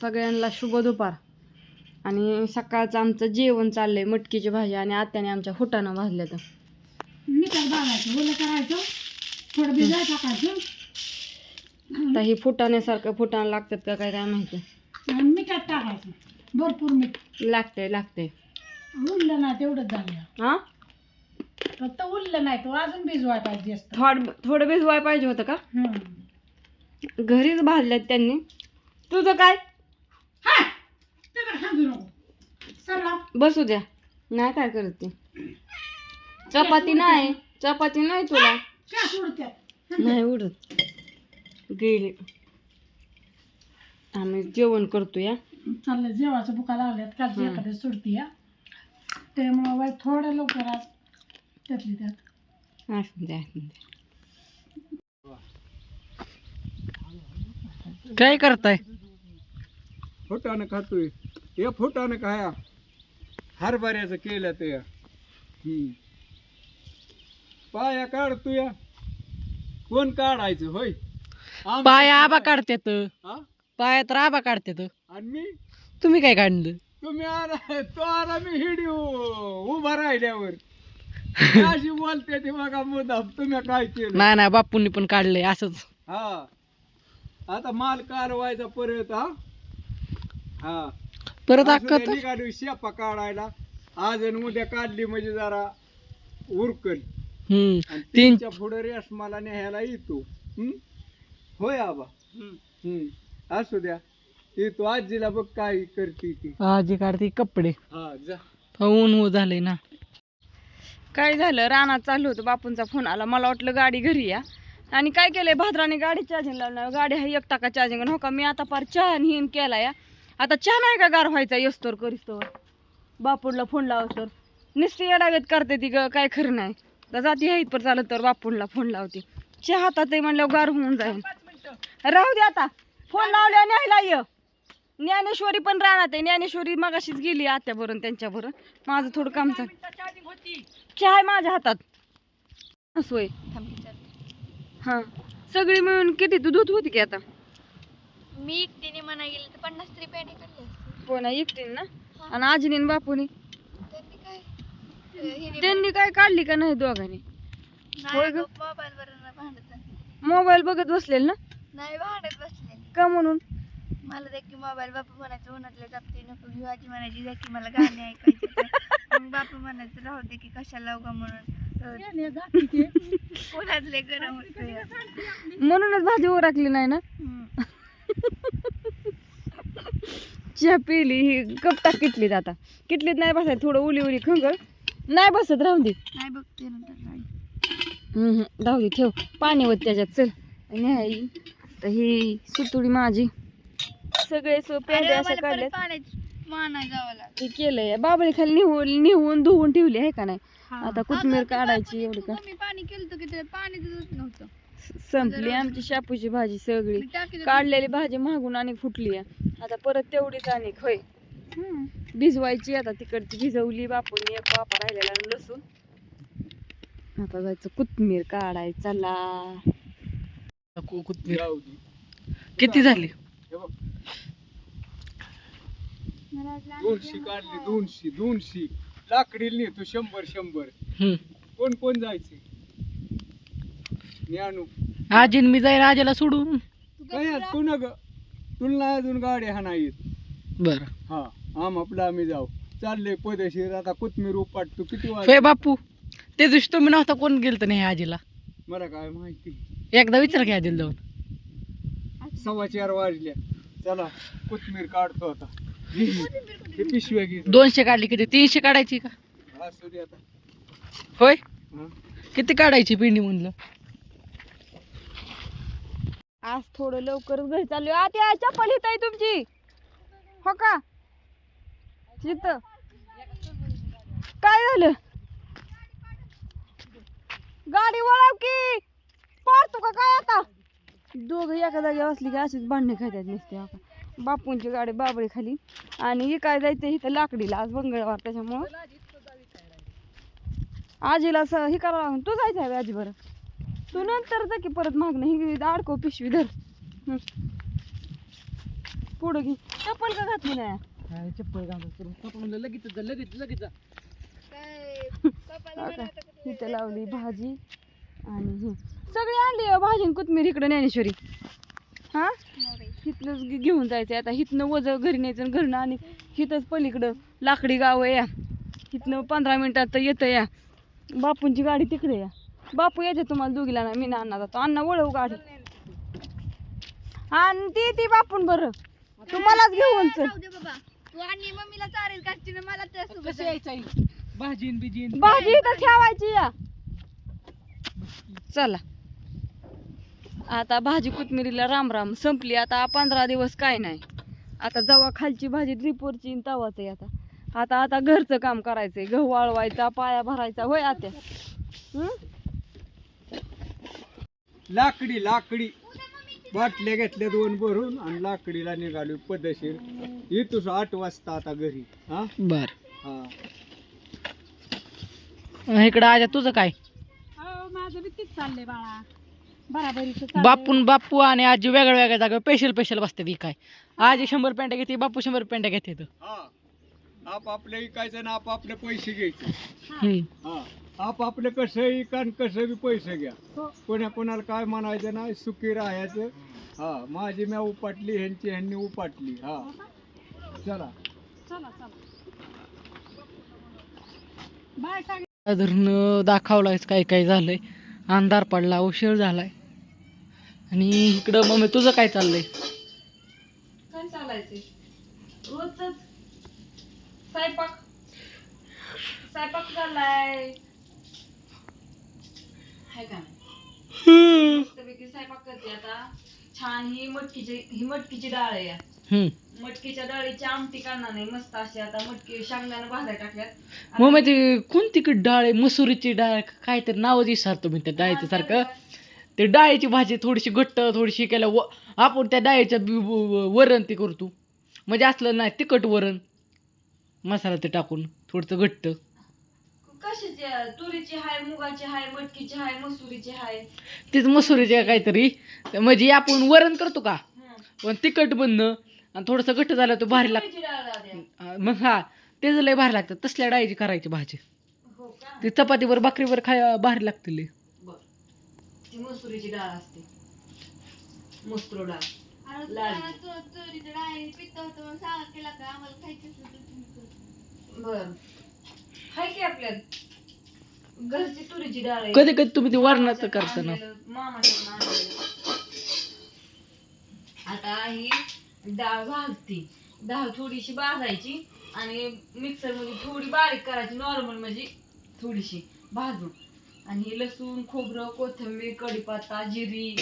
सगळ्यांना शुभ दुपार. आणि सकाळचं आमचं जेवण चाललंय मटकीची भाजी आणि आत्याने आमच्या फुटानं भाजल्या तर मिठात भागायचं ओलं करायचं? थोडं भिजाय टाकायचं आता हे फुटाण्यासारखं फुटाणं लागतात का काय काय माहिती. आणि मिठात टाकायचं? भरपूर मीठ. लागतंय लागतंय. उरलं नाही तेवढंच झालं. हा फक्त उरलं नाही तो अजून भिजवाय पाहिजे असतं. थोडं थोडं भिजवाय पाहिजे होतं का? हम्म. घरीच भाजल्यात त्यांनी. तुझं काय? हा तिकडे नको. बसू द्या. नाही काय करत ते. चपाती नाही. चपाती नाही तुला. काय नाही उडत. गेले. आम्ही जेवण करतो या चाललं जेवायचं बुका लागल्यात. कालची हम्म. एखाद्या सुडती या त्यामुळं बाई थोड्या लवकर आज त्यातली त्यात. असू द्या असू द्या. काय करताय? फुटानं खातोय. हे फुटानं खाया. हरभऱ्याचं केलं ते. पाया काढतोय कोण काढायचं? होय. पाय आबा काढतात हा? पाया तर आबा काढतात आणि मी? तुम्ही काय काढलं? तुम्ही आला तो आला मी हिडी उभा राहिल्यावर. अशी बोलते ती बघा मुदाम तुम्ही काय केलं? नाही नाही बापूंनी पण काढलंय असंच. हा. आता माल काढवायचा परत हा? हा. परत असू अक्का द्या, निघाली शेपा काढायला. आज आणि उद्या काढली म्हणजे जरा उरकल. हम्म. आणि तीन तीनच्या पुढे रेस मला न्यायला येतो. हं? होय आबा. हम्म. असू द्या. येतो आजीला बघ काय करते ती. आजी काढते कपडे. हा जा. ऊन हो झालंय ना. काय झालं? रानात चालू होतं. बापूंचा फोन आला. मला वाटलं गाडी घरी या. आणि काय केलंय? भाद्राने गाडी चार्जिंग लावणार गाडी हा एक टाका चार्जिंग हो का? मी आता पार चहा हिन केला या आता चहा नाही का गार व्हायचा? यस्तोर करिस्तोर बापूंला फोन लावतोर नुसती येडागत करते ती ग काय खरं नाही. तर जाती आहे पर चालत तर बापूंला फोन लावते. चहा हातात आहे म्हणल्यावर गार होऊन जाईल. राहू दे आता. फोन लावल्या न्यायला ये. ज्ञानेश्वरी पण राहणार आहे. ज्ञानेश्वरी मगाशीच गेली आत्याबरोबर त्यांच्याबरोबर. माझं थोडं काम चालू चहा आहे माझ्या हातात. सोय. हा. सगळी मिळून किती? तू दूध होती की आता? मी एकटीने म्हणा गेले तर पन्नास तरी पेढे काढले असते. हो ना एकटीने ना? आणि आजीने आणि बापूने? त्यांनी काय? अं, हिने त्यांनी काय काढली का नाही दोघांनी? होय नाही ग. मोबाईल वर भांडत मोबाईल बघत बसलेल ना? नाही भांडत बसले का म्हणून? मला देखील मोबाईल बापू म्हणायचं उन्हातले जापते नको घेऊ आजी म्हणायची जा की मला गाणे ऐकायचे तर. मग बापू म्हणायचं राहू दे की कशाला उगा म्हणून? अं, उन्हातले गरम होते म्हणूनच भाजी ओराकली नाही ना? चहा पिली ही कपटा किटलीत आता. किटलीत नाही बसायचं थोडं उली उली खंगळ. नाही बसत राहून दे. नाही बघते नंतर नाही. हम्म, हम्म, जाऊ दे ठेव. पाणी होत त्याच्यात चल. नाही तर ही सुतुडी माझी. सगळे सो पेंडे अशा मला परत काढल्यात पाण्यात मानाय जावं लागलं. हे केलंय. बाबळी खाली निहून निहून धुवून ठेवली आहे का नाही? आता कोथिंबीर काढायची एवढी का? पाणी केलं की ते पाणी नव्हतं. संपली आमची शापूची भाजी सगळी. काढलेली भाजी मागून आणि फुटली आहे. आता परत तेवढीच आणि होय भिजवायची आता तिकडची भिजवली बापून एक वापा राहिलेला आणि लसूण. आता जायचं कोथमीर काढाय चला. को- कोथिंबीर. जाऊ दे. किती झाली? हे बघ. दोनशे काढली दोनशे दोनशे. लाकडी नेतो शंभर शंभर. कोण कोण जायचे ज्ञानू. आजीन मी जाईन आजीला सोडून. काय आज कोण ग तुला नाही अजून गाडी हा नाही येत बर. हा आम आपला आम्ही जाऊ. चालले पदशीर आता कोथमीर उपाटतो. किती वाज फे बापू ते दिवशी तुम्ही नव्हता कोण गेलत नाही आजीला? मला काय माहिती? एकदा विचार की आजीला जाऊन. सव्वा चार वाजल्या चला कोथमीर काढतो आता. हे पिशव्या घे. दोनशे काढली किती? तीनशे काढायची का? असू दे आता. होय? हा. किती काढायची पिंडी म्हणलं? आज थोडं लवकरच घरी चालू आता चप्पल हित आहे तुमची? हो का? चित काय झालं? गाडी वळव की. पाडतो का काय आता? दोघं एका जागी असली की अशीच भांडणे खात्यात नसते आता हो बापूंची गाडी बाबळी खाली. आणि हे काय जायचं इथं लाकडीला आज मंगळवार त्याच्यामुळं. आजीला असं हे करावं तू जायचं आहे आजी बरं तू नंतर जा की परत मागणं. ही अडकव पिशवी धर. पुढं घे. चप्पल का घातली नाही? चप्पल घालून लगेच जा लगेच लगेच जा. काय इथं लावली भाजी आणि ही. सगळी आणली भाजी आणि कोथमीर इकडं ज्ञानेश्वरी. हा? हिथनंच घेऊन जायचं आता हिथनं वज घरी न्यायचं आणि घरनं आणि हिथंच पलीकडं लाकडी गाव आहे या. हिथनं पंधरा मिनिटात तर येतं या. बापूंची गाडी तिकडे या. बापू येते तुम्हाला दोघीला ना मी ना अण्णा जातो. अण्णा वळव गाडी. आणि ती ती बापून बरं. तुम्हालाच घेऊन चल. राहू दे बाबा. तू आणि मम्मीला चालेल काढची ना मला त्या सोबत कसं यायचं भाजीन बिजीन भाजी इथं ठेवायची या. चला. आता भाजी कोथमिरीला राम राम संपली. आता पंधरा दिवस काय नाही. आता जवा खालची भाजी ड्रिपवरची आणि तवाच आहे आता. आता आता घरचं काम करायचंय. गहू वाळवायचा पाया भरायचा. होय आत्या? हं? लाकडी लाकडी. बाटल्या घेतल्या दोन भरून आणि लाकडीला निघालो पद्धतशीर येतोस आठ वाजता आता घरी. हा? बर. हा. इकडं आजा तुझं काय? हो माझं बी तीच चाललंय बाळा. बराबरीचं बापून बापू आणि आजी वेगळ्या वेगळ्या जागा स्पेशल स्पेशल बसते ती काय. आजी शंभर पेंट्या घेते बापू शंभर पेंट्या घेते. हा. आप आपलं इकायचं ना आप आपले पैसे घ्यायचे. हा. आप आपलं कसं इकान कसं बी पैसे घ्या. हो. कोण्या कोणाला काय म्हणायचं ना सुखी राहायचं. हा माझी म्या उपाटली ह्यांची ह्यांनी उपाटली. हा. चला. चला चला. बाय सांग. धरणं दाखवलाय काय काय झालंय. अंधार पडला उशीर झालाय. आणि इकडं मम्मी तुझं काय चाललंय? काय रोजच स्वयंपाक. स्वयंपाक झालाय हाय का नाही? मस्तपैकी स्वयंपाक करते आता. छान ही मटकीची ही मटकीची डाळ आहे. हम्म. मटकीच्या डाळीची आमटी करणार नाही मस्त अशी आता मटकी भाजाय टाकल्यात. मम्मी ती कोणती ती डाळ आहे? मसुरीची डाळ का काहीतरी नाव विसरतो मी त्या डाळीचं सारखं. ते डाळीची भाजी थोडीशी घट्ट थोडीशी केल्या व आपण त्या डाळीचं बी- व- वरण ते करतो. म्हणजे असलं नाही तिखट वरण. मसाला ते टाकून थोडंसं घट्ट. कशाची? आहे? तुरीची हाय मुगाची हाय मटकीची हाय मसुरीची हाय. तीच मसुरीची काहीतरी. म्हणजे आपण वरण करतो का? हं. पण तिखट बनणं आणि थोडंसं घट्ट झालं तर भारी लागतं तुरीची डाळ मग हा तेच लय भारी लागतं तसल्या डाळीची करायची भाजी. हो का? ती चपातीवर भाकरीवर खाय भारी लागते लय. बर. ती मसुरीची डाळ असते. मसुर डाळ. आणि लाल. तुम्हाला चो- चोरीचं डाळ पित्त होतं म्हणून सांगा केला का? आम्हाला खायचं असेल तर तुम्ही करा. बर. हाय की आपल्यात? घरची तुरीची डाळ आहे. कधी कधी तुम्ही ते वरणाचं करता ना. आणलेलं, आणलेलं. आता ही डाळ भाजती. डाळ थोडीशी भाजायची आणि मिक्सरमध्ये थोडी बारीक करायची. नॉर्मल म्हणजे थोडीशी भाजून. आणि ही लसूण खोबरं कोथिंबीर कढीपत्ता जिरी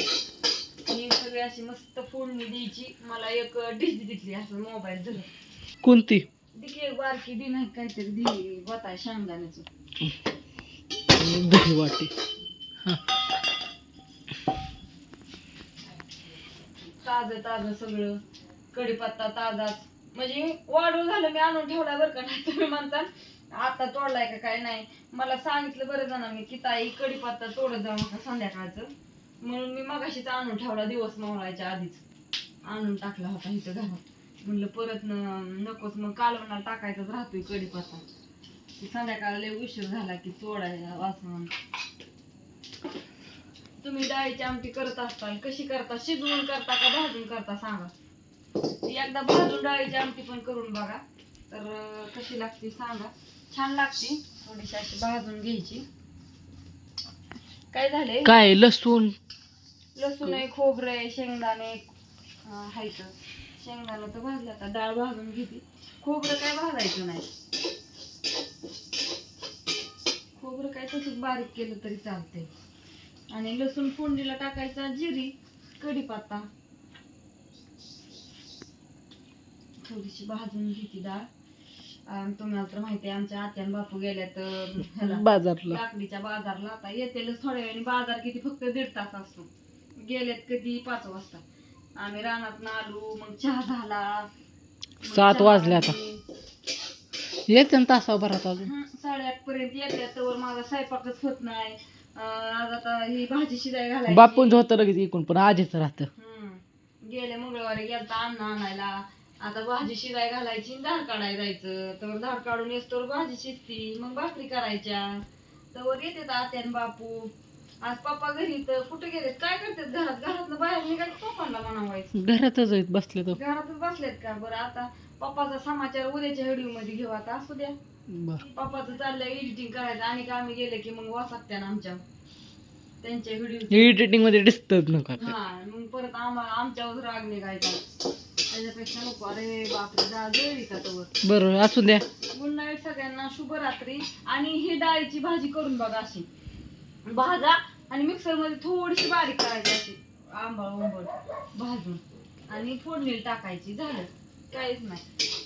ही सगळी अशी मस्त फोडणी द्यायची. मला एक डिश दिसली असं मोबाईल धरून कोणती? दिकी एक बारकी दिन काहीतरी दिली बताय शेंगदाण्याचं दही वाटी। ताजं ताजं सगळं कढीपत्ता ताजाच म्हणजे वाढू झालं मी आणून ठेवलाय बरं का नाही तुम्ही म्हणता आता तोडलाय का काय नाही. मला सांगितलं बरं जणांनी की ताई कढीपत्ता तोडत जाऊ नका संध्याकाळचं. म्हणून मी मगाशीच आणून ठेवला दिवस मावळायच्या आधीच. आणून टाकला होता इथं घरात. म्हणलं परत न- नकोच मग कालवणाला टाकायचाच राहतोय कढीपत्ता की संध्याकाळला लय उशीर झाला की तोडायला वाचून तुम्ही डाळीची आमटी करत असताल कशी करता? शिजवून करता का भाजून करता सांगा? एकदा भाजून डाळीची आमटी पण करून बघा. तर अं, कशी लागते सांगा? छान लागते. थोडीशी अशी भाजून घ्यायची. काय झालंय काय लसूण? लसूण आहे खोबरं आहे शेंगदाणे अं, हायत शेंगदाणा तर भाजलं आता. डाळ भाजून घेते. खोबरं काय भाजायचं नाही. खोबरं काय तसंच बारीक केलं तरी चालतंय. आणि लसूण फोडणीला टाकायचा जिरी कढीपत्ता. थोडीशी भाजून घेते डाळ. तुम्हाला तर माहिती आहे आमच्या आत्यान बापू गेल्यात ह्याला बाजारला. लाकडीच्या बाजारला. आता येतेलच थोड्या वेळाने. बाजार किती? फक्त दीड तास असतो. गेलेत कधी पाच वाजता. आम्ही रानात आलो मग चहा झाला. सात वाजले आता. येते ना तासाभरात अजून. हं, साडेआठ पर्यंत येते तर माझा स्वयंपाकच होत नाही. अं, आज आता ही भाजी शिजाय घालायची. बापूंचं होतं लगेच इकून पण आजीच राहतं. हं. गेले मंगळवारी गेलता अन्न आणायला. आता भाजी शिजाय घालायची आणि धार काढायला जायचं. तर धार काढून येस तर भाजी शिजती मग भाकरी करायच्या. तर येते आत्यान बापू. आज पप्पा घरी तर कुठे गेलेत? काय करतात घरात? घरात बाहेर निघाले पप्पांना म्हणावायचं? घरातच आहेत बसले तो घरातच बसलेत का? बरं आता पप्पाचा समाचार उद्याच्या व्हिडिओमध्ये घेऊ आता. असू द्या. बर. पप्पाचं चाललंय एडिटिंग करायचं. आणि का आम्ही गेले की मग वाचत्या आमच्या त्यांच्या व्हिडिओ एडिटिंगमध्ये डिस्टर्ब नका. हा मग परत आम्हाला आमच्यावर राग निघायचा. त्याच्यापेक्षा नको. अरे बापरे जा जळली का तवर. बरं असू द्या. गुड नाईट सगळ्यांना शुभरात्री. आणि ही डाळीची भाजी करून बघा अशी. भाजा आणि मिक्सरमध्ये थोडीशी बारीक करायची अशी. आंबा उंबळ भाजून. आणि फोडणी टाकायची. झालं. काहीच नाही.